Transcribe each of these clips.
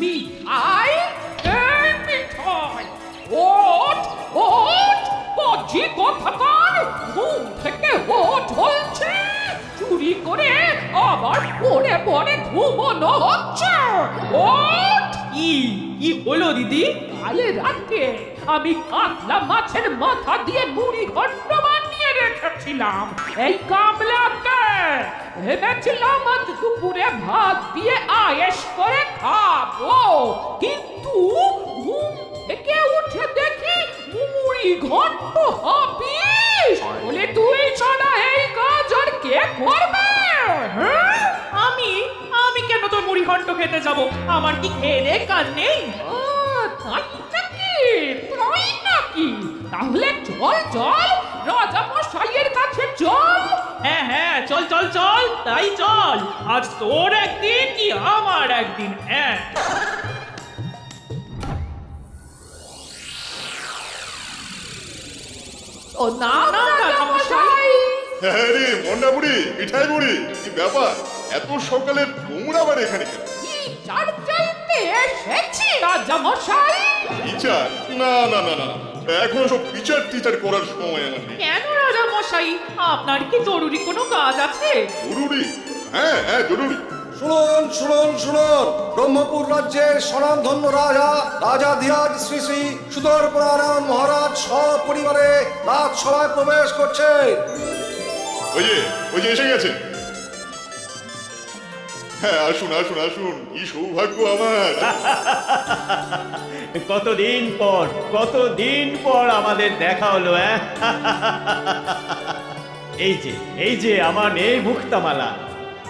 মিঠাই এই মিঠাই ওঠ ওঠ পজি কোথাকার ঘুম থেকে ওঠ বলছে। চুরি করে আবার পরে পরে ঘুমোনো হচ্ছে। ওঠ কি কি হলো দিদি? কালে রাতে আমি কাতলা মাছের মাথা দিয়ে মুড়ি ঘন্ট বানিয়ে রেখেছিলাম। এই কামলাকে ভেবেছিলাম আজ দুপুরে ভাত দিয়ে আয়েস করে খাব। কিন্তু ঘুম থেকে উঠে দেখি মুড়ি ঘন্ট হাবিস। বলে তুই ছাড়া এই কাজ আর কে করবে? হ্যাঁ আমি আমি কেন তোর মুড়ি ঘন্ট খেতে যাব? আমার কি খেয়ে কাজ নেই? তাই নাকি? তাই নাকি? তাহলে চল চল। রাজা মশাইয়ের কাছে চল। হ্যাঁ হ্যাঁ চল চল চল তাই চল। আজ তোর একদিন কি আমার একদিন? হ্যাঁ। ও না না, হ্যাঁ রে মন্ডা বুড়ি মিঠাই বুড়ি কি ব্যাপার? এত সকালে তোমরা আবার এখানে কেন? চার চাইতে এসেছি? রাজা মশাই। বিচার না না না না। এখন সব বিচার টিচার করার সময় আমার নেই। কেন রাজা মশাই আপনার কি জরুরি কোনো কাজ আছে? জরুরি? হ্যাঁ হ্যাঁ জরুরি। শুনুন শুনুন শুনুন। ব্রহ্মপুর রাজ্যের স্বনামধন্য রাজা রাজা ধিরাজ শ্রী শ্রী সুদর সুদর্পনারায়ণ মহারাজ সপরিবারে রাজসভায় প্রবেশ করছে। ওই যে ওই যে এসে গেছে। হ্যাঁ আসুন আসুন আসুন। কি সৌভাগ্য আমার। কতদিন পর কতদিন পর আমাদের দেখা হলো হ্যাঁ এই যে এই যে আমার মেয়ে মুক্তামালা।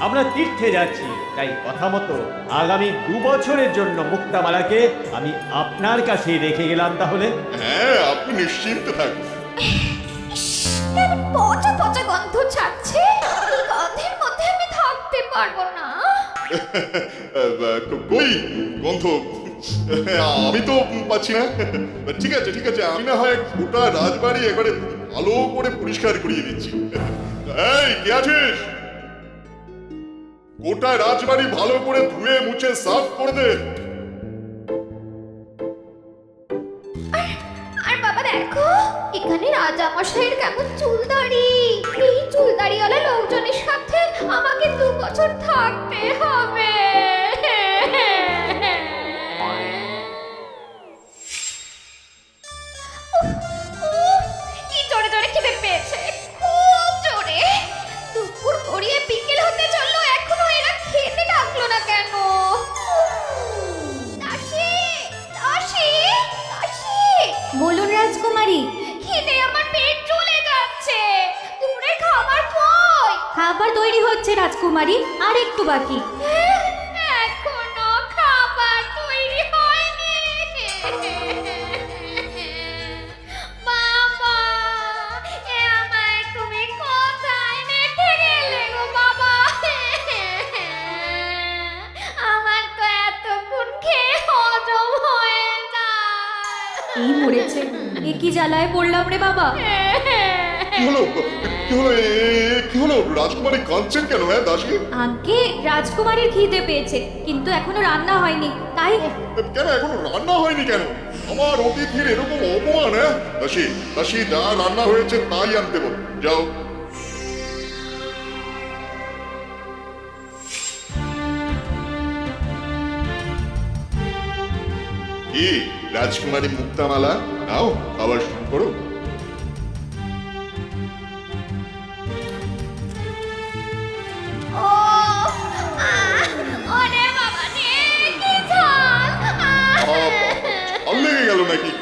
আমরা তীর্থে যাচ্ছি তাই কথা মতো আগামী দু বছরের জন্য মুক্তামালাকে আমি আপনার কাছেই রেখে গেলাম তাহলে। হ্যাঁ আপনি নিশ্চিন্ত থাকুন। পচা পচা গন্ধ ছাড়ছে কই গন্ধ। আমি তো পাচ্ছি না। ঠিক আছে ঠিক আছে আমি না হয় গোটা রাজবাড়ি একবারে ভালো করে পরিষ্কার করিয়ে দিচ্ছি। এই কে আছিস? গোটা রাজবাড়ি ভালো করে ধুয়ে মুছে সাফ করে দে। আর বাবা দেখো এখানে রাজা মশাইয়ের কেমন চুলদাড়ি এই চুলদাড়িওয়ালা লোকজনের সাথে বছর থাকতে হবে। খাবার তৈরি হচ্ছে রাজকুমারী। আর একটু বাকি। এখনও খাবার তৈরি হয়নি। বাবা এ আমায় তুমি কোথায় রেখে গেলে গো বাবা? আমার তো এতক্ষণ খেয়ে হজম হয়ে যায়। এই মরেছে। এ কি জ্বালায় পড়লাম রে বাবা? কি হলো? কি হলো? রাজকুমারী কাঁদছেন কেন হ্যাঁ দাসী আগে রাজকুমারীর খিদে পেয়েছে কিন্তু এখনও রান্না হয়নি তাই কেন এখনও রান্না হয়নি কেন? আমার অতিথির এরকম অপমান হ্যাঁ? দাসী দাসী যা রান্না হয়েছে তাই আনতে বল যাও। কি রাজকুমারী মুক্তামালা? নাও আবার শুরু করো।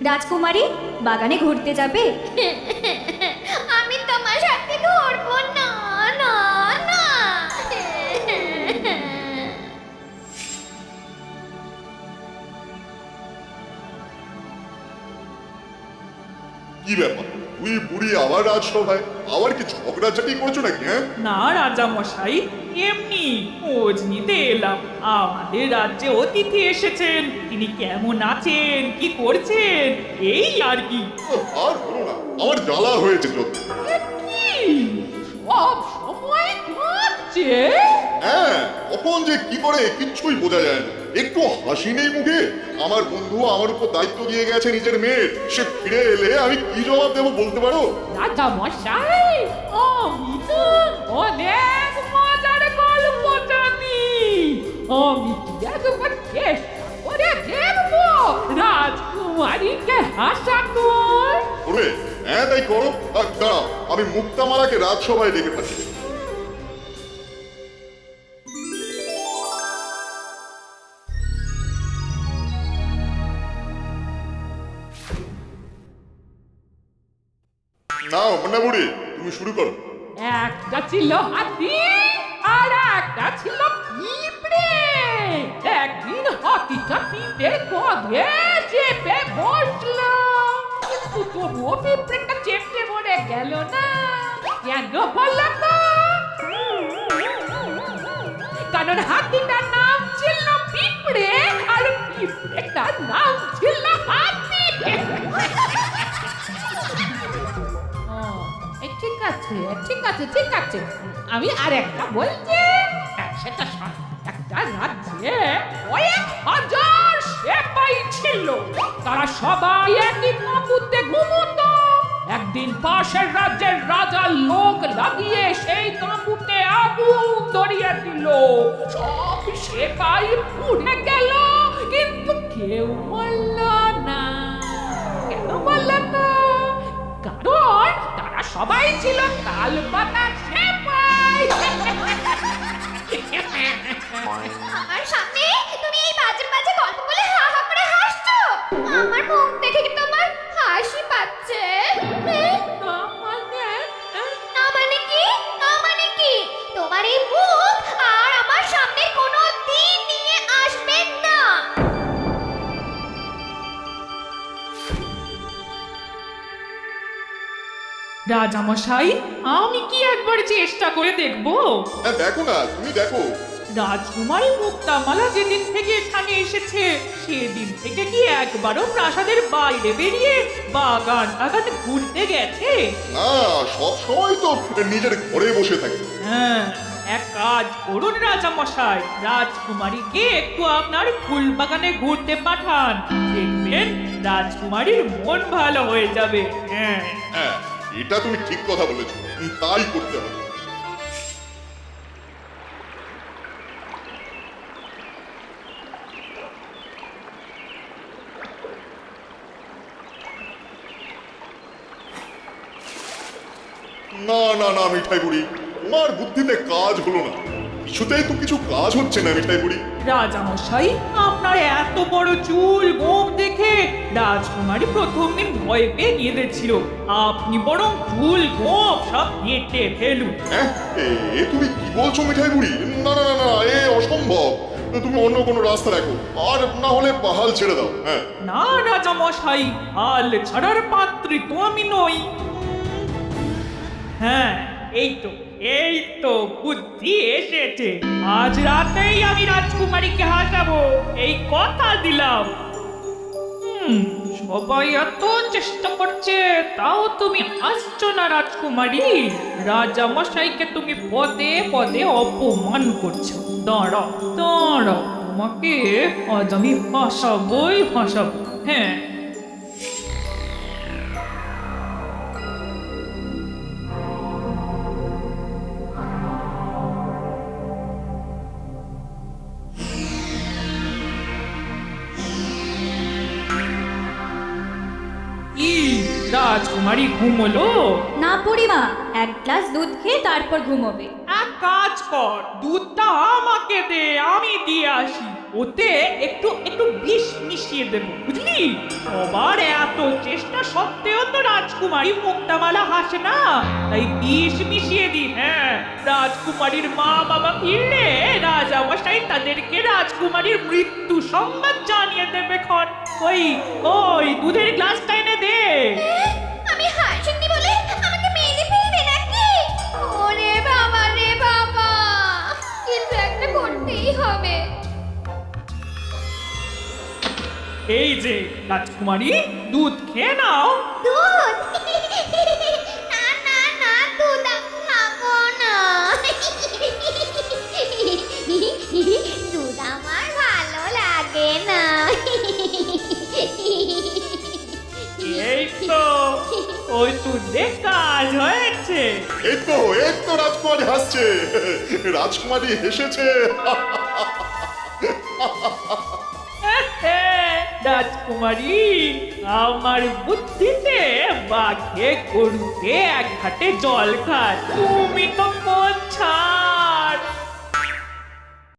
রাজকুমারী বাগানে ঘুরতে যাবে? আমি তোমার সাথে ঘুরব না না না। কি ব্যাপার? তুই বুড়ি আবার রাজসভায়? আবার কি ঝগড়াঝাটি করছ নাকি হ্যাঁ? না রাজা মশাই এমনি খোঁজ নিতে এলাম। আমাদের রাজ্যে অতিথি এসেছেন। তিনি কেমন আছেন কি করছেন এই আর কি। আর বলো না আমার জ্বালা হয়েছে যত কি? সব সময় কাঁদছে? হ্যাঁ কখন যে কি করে কিচ্ছুই বোঝা যায় না। একটু হাসি নেই মুখে। আমার বন্ধু আমার উপর দায়িত্ব দিয়ে গেছে নিজের মেয়ের। সে ফিরে এলে আমি কি জবাব দেবো বলতে পারো? রাজা মশাই আমি তো অনেক মজার গল্প জানি। আমি কি একবার চেষ্টা করে দেখব রাজকুমারীকে হাসানোর করবে হ্যাঁ তাই করো। আর দাঁড়াও আমি মুক্তামালাকে রাজসভায় ডেকে পাঠিয়ে নাও মন্না বুড়ি, তুমি শুরু করো। একটা ছিল হাতি, আর একটা ছিল পিঁপড়ে। একদিন হাতিটা পিঁপড়ের কাঁধে চেপে বসল। কিন্তু তবুও পিঁপড়েটা চেপে মরে গেল না। কেন বলল তো? কারণ হাতিটার নাম ছিল পিঁপড়ে, আর পিঁপড়েটার নাম ছিল আছে, ঠিক আছে ঠিক আছে। আমি আর একটা বলছি সেটা একটা রাজ্যে কয়েক হাজার সেপাই ছিল। তারা সবাই একই তাঁবুতে ঘুমতো। একদিন পাশের রাজ্যের রাজা লোক লাগিয়ে সেই তাঁবুতে আগুন ধরিয়ে দিল। সব সেপাই পুড়ে গেল, কিন্তু কেউ মরল না। কেন বলল না কারণ সবাই ছিল তাল পাতা সেপাই। রাজা মশাই আমি কি একবার চেষ্টা করে দেখব? হ্যাঁ দেখো না তুমি দেখো। রাজকুমারী মুক্তামালা যেদিন থেকে এখানে এসেছে সেদিন থেকে কি একবারও প্রাসাদের বাইরে বেরিয়ে বাগান বাগান ঘুরতে গেছে? না সব সময় তো নিজের ঘরে বসে থাকে। হ্যাঁ এক কাজ করুন রাজা মশাই রাজকুমারীকে একটু আপনার ফুল বাগানে ঘুরতে পাঠান। দেখবেন রাজকুমারীর মন ভালো হয়ে যাবে। হ্যাঁ। হ্যাঁ এটা তুমি ঠিক কথা বলেছ। তাই করতে হবে। না না না, মিঠাই বুড়ি। তোমার বুদ্ধিতে কাজ হলো না। কিছুতেই তো কিছু কাজ হচ্ছে না, মিঠাই বুড়ি। রাজা মশাই আপনার এত বড় চুল গোপ দেখে রাজকুমারী প্রথম দিন ভয় পেয়ে কেঁদেছিল। আপনি বরং ফুল গোপ সব কেটে ফেলুন। হ্যাঁ এ- তুমি কি বলছো মিঠাই বুড়ি না না না না এ অসম্ভব। তুমি অন্য কোনো রাস্তা দেখো। আর না হলে পাহাল ছেড়ে দাও হ্যাঁ। না রাজা মশাই হাল ছাড়ার পাত্রী তো আমি নই। হ্যাঁ এই তো এই তো বুদ্ধি এসেছে। আজ রাতেই আমি রাজকুমারীকে হাসাবো। এই কথা দিলাম। সবাই এত চেষ্টা করছে, তাও তুমি আসছো না রাজকুমারী। রাজা মশাইকে তুমি পদে পদে অপমান করছ। দাঁড়াও দাঁড়াও, তোমাকে আজ আমি ফাঁসাবই ফাঁসাবো হ্যাঁ রাজকুমারী ঘুমলো? না পরিমা এক গ্লাস দুধ খেয়ে তারপর ঘুমোবে। এক কাজ কর দুধটা আমাকে দে আমি দিয়ে আসি। ওতে একটু একটু বিষ মিশিয়ে দেব বুঝলি? সবার এত চেষ্টা সত্ত্বেও তো রাজকুমারী মুক্তামালা হাসে না। তাই বিষ মিশিয়ে দি হ্যাঁ। রাজকুমারীর মা বাবা ফিরলে রাজা মশাই তাদেরকে রাজকুমারীর মৃত্যু সংবাদ জানিয়ে দেবে খন। ওই ওই দুধের গ্লাসটা এনে দে। করতেই হবে? এই যে রাজকুমারী দুধ খেয়ে নাও। দুধ? না না না দুধ আমি খাব না। দুধ আমার ভালো লাগে না। এই তো। ওষুধে কাজ হয়েছে। এই তো এই তো রাজকুমারী হাসছে। রাজকুমারী হেসেছে। রাজকুমারী আমার বুদ্ধিতে বাঘে গরুকে এক ঘাটে জল খায়। তুমি তো ছাড়